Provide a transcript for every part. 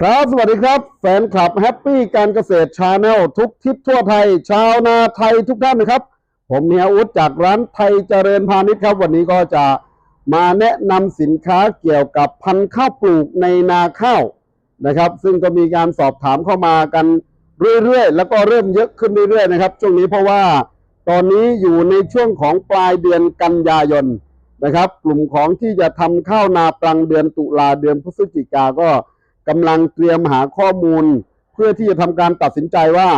ครับ สวัสดีครับ แฟนคลับแฮปปี้การเกษตรชาแนลทุกทิศทั่วไทย ชาวนาไทยทุกท่านนะครับ ผมเฮียอุดจากร้านไทยเจริญพาณิชย์ครับ วันนี้ก็จะมาแนะนำสินค้าเกี่ยวกับพันธุ์ข้าวปลูกในนาข้าวนะครับ ซึ่งก็มีการสอบถามเข้ามากันเรื่อยๆ แล้วก็เริ่มเยอะขึ้นเรื่อยๆนะครับ ช่วงนี้เพราะว่าตอนนี้อยู่ในช่วงของปลายเดือนกันยายนนะครับ กลุ่มของที่จะทำข้าวนาปรังเดือนตุลาเดือนพฤศจิกาก็ กำลังเตรียมหาข้อมูล เพื่อที่จะทำการตัดสินใจว่า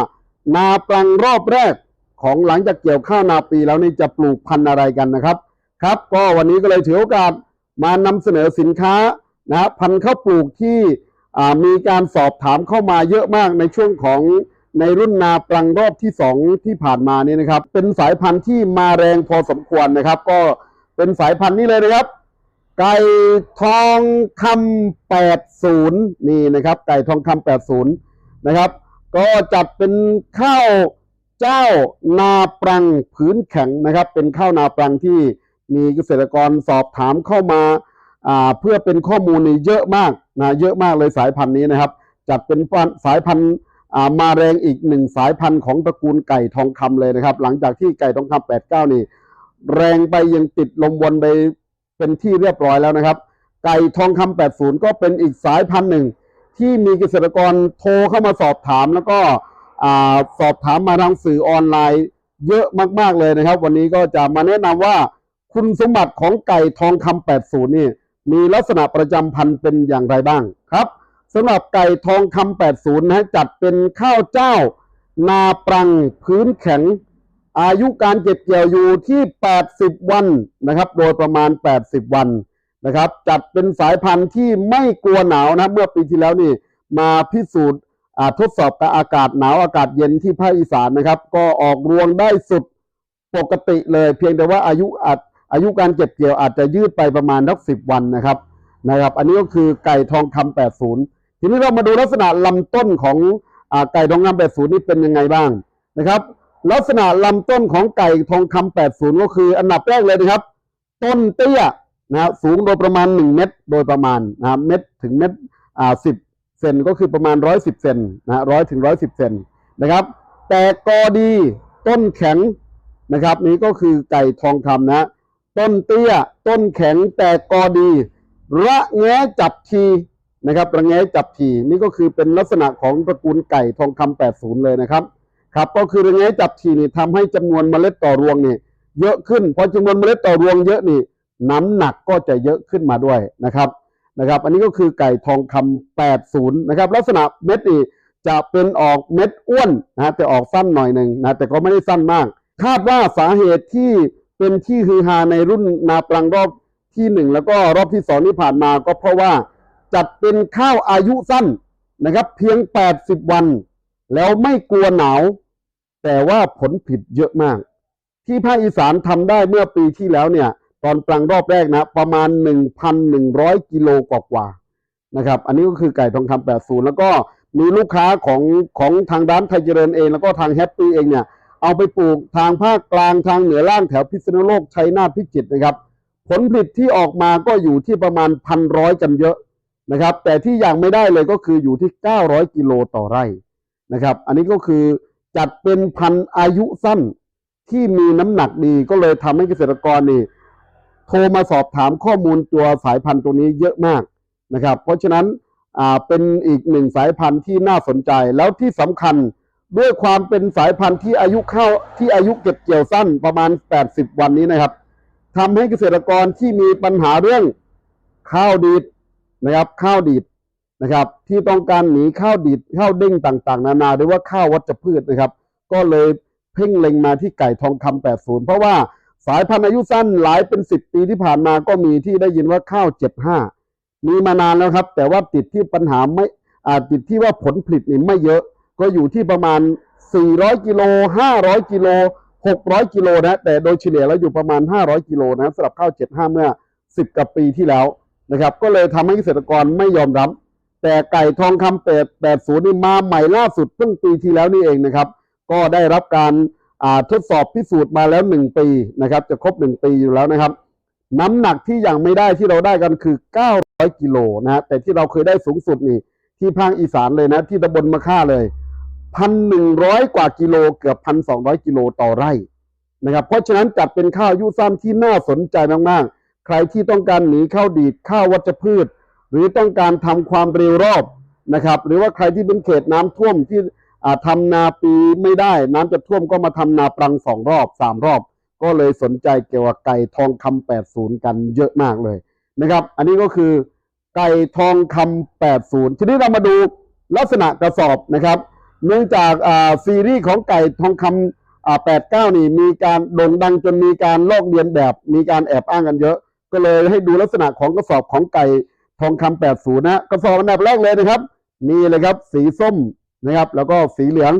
นาปลังรอบแรกของหลังจากเกี่ยวข้าวนาปีแล้วนี่จะปลูกพันธุ์อะไรกันนะครับ ครับ ก็วันนี้ก็เลยถือโอกาสมานำเสนอสินค้านะพันธุ์ข้าวปลูกที่มีการสอบถามเข้ามาเยอะมากในช่วงของในรุ่นนาปลังรอบที่สองที่ผ่านมานี่นะครับ เป็นสายพันธุ์ที่มาแรงพอสมควรนะครับ ก็เป็นสายพันธุ์นี้เลยนะครับ ไก่ทองคำ80นี่นะครับ ไก่ทองคำ80นย์นะครับ ก็จัดเป็นข้าวเจ้านาปรังผืนแข็งนะครับ เป็นข้าวนาปรังที่มีเกษตรกรสอบถามเข้ามาเพื่อเป็นข้อมูลนี่เยอะมากนะเยอะมากเลยสายพันธุ์นี้นะครับ จัดเป็นสายพันธุ์มาแรงอีกหนึ่งสายพันธุ์ของตระกูลไก่ทองคำเลยนะครับ หลังจากที่ไก่ทองคำ89นี่ แรงไปยังติดลมวนไป เป็นที่เรียบร้อยแล้วนะครับ ไก่ทองคำ80 ก็เป็นอีกสายพันธุ์หนึ่ง ที่มีเกษตรกรโทรเข้ามาสอบถาม แล้วก็อสอบถามมาทางสื่อออนไลน์ เยอะมาก ๆ เลยนะครับ วันนี้ก็จะมาแนะนำว่าคุณสมบัติของไก่ทองคำ80 นี่ มีลักษณะประจำพันธุ์เป็นอย่างไรบ้างครับสำหรับไก่ทองคำ80 นะจัดเป็นข้าวเจ้า นาปรังพื้นแข็ง อายุการเก็บเกี่ยวอยู่ที่ 80 วันนะครับ โดยประมาณ 80 วันนะครับ จัดเป็นสายพันธุ์ที่ไม่กลัวหนาวนะเมื่อปีที่แล้วนี่มาพิสูจน์ทดสอบกับอากาศหนาวอากาศเย็นที่ภาคอีสานนะครับ ก็ออกรวงได้สุดปกติเลย เพียงแต่ว่าอายุอาจอายุการเก็บเกี่ยวอาจจะยืดไปประมาณสักสิบวันนะครับนะครับ อันนี้ก็คือไก่ทองคำ80 ทีนี้เรามาดูลักษณะลำต้นของอไก่ทองคำ80 นี่เป็นยังไงบ้างนะครับ ลักษณะลำต้นของไก่ทองคำ80ก็คือ อันดับแรกเลยนะครับ ต้นเตี้ยนะสูงโดยประมาณ1เมตรโดยประมาณนะเมตรถึงเมตรอ่า10เซนก็คือประมาณ110เซนนะร้อยถึง110เซนนะครับ แต่กอดีต้นแข็งนะครับ นี้ก็คือไก่ทองคำนะ ต้นเตี้ย ต้นแข็งแต่กอดี ระแงะจับทีนะครับ ระแงะจับทีนี่ก็คือเป็นลักษณะของตระกูลไก่ทองคำ80เลยนะครับ ครับก็คือระแงะจับทีนี่ทำให้จำนวนเมล็ดต่อรวงนี่เยอะขึ้นพอจำนวนเมล็ดต่อรวงเยอะนี่ น้ำหนักก็จะเยอะขึ้นมาด้วยนะครับนะครับ อันนี้ก็คือไก่ทองคำ80 นะครับ ลักษณะเม็ดนี่จะเป็นออกเม็ดอ้วนนะแต่ออกสั้นหน่อยหนึ่งนะแต่ก็ไม่ได้สั้นมาก คาดว่าสาเหตุที่เป็นที่ฮือฮาในรุ่นนาปรังรอบที่หนึ่งแล้วก็รอบที่สองที่ผ่านมาก็เพราะว่าจัดเป็นข้าวอายุสั้นนะครับ เพียง 80 วัน แล้วไม่กลัวหนาว แต่ว่าผลผิดเยอะมาก ที่ภาคอีสานทำได้เมื่อปีที่แล้วเนี่ย ตอนปลังรอบแรกนะ ประมาณ 1,100 กิโลกว่าๆนะครับ อันนี้ก็คือไก่ทองคำ80 แล้วก็มีลูกค้าของของทางด้านไทยเจริญเอง แล้วก็ทางแฮปปี้เองเนี่ย เอาไปปลูกทางภาคกลางทางเหนือล่างแถวพิษณุโลกชัยนาทพิจิตรนะครับ ผลผลิตที่ออกมาก็อยู่ที่ประมาณพันร้อยกันเยอะนะครับ แต่ที่ยังไม่ได้เลยก็คืออยู่ที่ 900 กิโลต่อไร่ นะครับ อันนี้ก็คือจัดเป็นพันธุ์อายุสั้นที่มีน้ำหนักดีก็เลยทำให้เกษตรกรนี่โทรมาสอบถามข้อมูลตัวสายพันธุ์ตัวนี้เยอะมากนะครับ เพราะฉะนั้นอ่าเป็นอีกหนึ่งสายพันธุ์ที่น่าสนใจแล้วที่สำคัญด้วยความเป็นสายพันธุ์ที่อายุเข้าที่อายุเก็บเกี่ยวสั้นประมาณ 80 วันนี้นะครับทำให้เกษตรกรที่มีปัญหาเรื่องข้าวดีดนะครับข้าวดีด นะครับ ที่ต้องการหนีข้าวดีดข้าวเด้งต่างๆ นานาหรือว่าข้าววัชพืชนะครับ ก็เลยเพ่งเล็งมาที่ไก่ทองคำ80 เพราะว่าสายพันธุ์อายุสั้นหลายเป็นสิบปีที่ผ่านมาก็มีที่ได้ยินว่าข้าว 75 มีมานานแล้วครับ แต่ว่าติดที่ปัญหาไม่อ่าติดที่ว่าผลผลิตนี่ไม่เยอะ ก็อยู่ที่ประมาณ 400 กิโล 500 กิโล 600 กิโลนะแต่โดยเฉลี่ยแล้วอยู่ประมาณ 500 กิโลนะสำหรับข้าว 75 เมื่อ 10กว่าปีที่แล้วนะครับ ก็เลยทำให้เกษตรกรไม่ยอมรับ แต่ไก่ทองคำเป็ด80นี่มาใหม่ล่าสุดเพิ่งปีที่แล้วนี่เองนะครับ ก็ได้รับการทดสอบพิสูจน์มาแล้ว1ปีนะครับ จะครบ1ปีอยู่แล้วนะครับ น้ำหนักที่ยังไม่ได้ที่เราได้กันคือ 900 กิโลนะฮะแต่ที่เราเคยได้สูงสุดนี่ที่ภาคอีสานเลยนะ ที่ตำบลมะค่าเลยพันหนึ่งร้อยกว่ากิโลเกือบพันสองร้อยกิโลต่อไร่นะครับ เพราะฉะนั้นจัดเป็นข้าวยุสั้นที่น่าสนใจมากๆ ใครที่ต้องการหนีข้าวดีดข้าววัชพืช หรือต้องการทำความเร็วรอบนะครับ หรือว่าใครที่เป็นเขตน้ำท่วมที่อ่าทำนาปีไม่ได้ น้ำจะท่วมก็มาทำนาปรังสองรอบสามรอบ ก็เลยสนใจเกี่ยวกับไก่ทองคำ80 กันเยอะมากเลยนะครับ อันนี้ก็คือไก่ทองคำ80 ทีนี้เรามาดูลักษณะกระสอบนะครับ เนื่องจากซีรีส์ของไก่ทองคำอ่า89 นี่มีการโด่งดังจนมีการลอกเลียนแบบ มีการแอบอ้างกันเยอะ ก็เลยให้ดูลักษณะของกระสอบของไก่ ทองคำ80นย์นะกระสอบอันดับแรกเลยนะครับ นี่เลยครับ สีส้มนะครับ แล้วก็สีเหลือง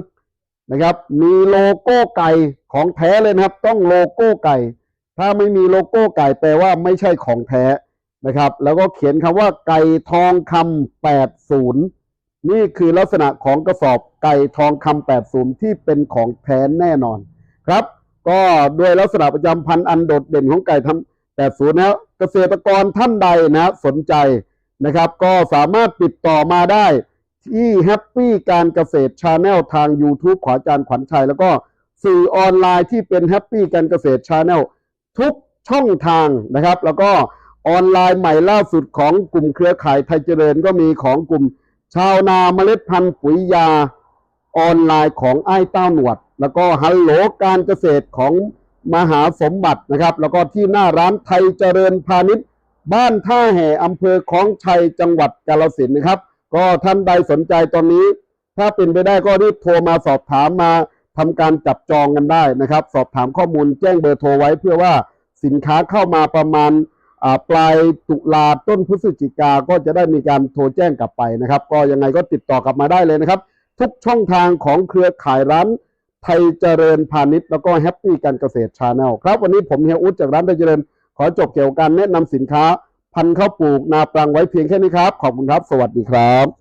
นะครับ มีโลโก้ไก่ของแท้เลยนะครับ ต้องโลโก้ไก่ ถ้าไม่มีโลโก้ไก่แปลว่าไม่ใช่ของแท้นะครับ แล้วก็เขียนคำว่าไก่ทองคำ80 นี่คือลักษณะของกระสอบไก่ทองคำ80 ที่เป็นของแท้แน่นอนครับ ก็ด้วยลักษณะประจำพันธุ์อันโดดเด่นของไก่ทำ80 นะเกษตรกรท่านใดนะสนใจ นะครับ ก็สามารถติดต่อมาได้ที่แฮปปี้การเกษตรชาแนลทาง YouTube ของอาจารย์ขวัญชัย แล้วก็สื่อออนไลน์ที่เป็นแฮปปี้การเกษตรชาแนลทุกช่องทางนะครับ แล้วก็ออนไลน์ใหม่ล่าสุดของกลุ่มเครือข่ายไทยเจริญก็มีของกลุ่มชาวนาเมล็ดพันธุ์ปุ๋ยยาออนไลน์ของไอ้เต้าหนวด แล้วก็ฮัลโหลการเกษตรของมหาสมบัตินะครับ แล้วก็ที่หน้าร้านไทยเจริญพาณิชย์ บ้านท่าแห่อำเภอคลองชัยจังหวัดกาฬสินนะครับ ก็ท่านใดสนใจตอนนี้ ถ้าเป็นไปได้ก็รีบโทรมาสอบถามมาทำการจับจองกันได้นะครับ สอบถามข้อมูลแจ้งเบอร์โทรไว้เพื่อว่าสินค้าเข้ามาประมาณปลายตุลาต้นพฤศจิกาก็จะได้มีการโทรแจ้งกลับไปนะครับ ก็ยังไงก็ติดต่อกลับมาได้เลยนะครับ ทุกช่องทางของเครือข่ายร้านไทยเจริญพาณิชย์แล้วก็แฮปปี้การเกษตรชาแนลครับ วันนี้ผมเฮียอุดจากร้านไทยเจริญ ขอจบเกี่ยวกับการแนะนำสินค้า พันธุ์ข้าวปลูกนาปรังไว้เพียงแค่นี้ครับ ขอบคุณครับ สวัสดีครับ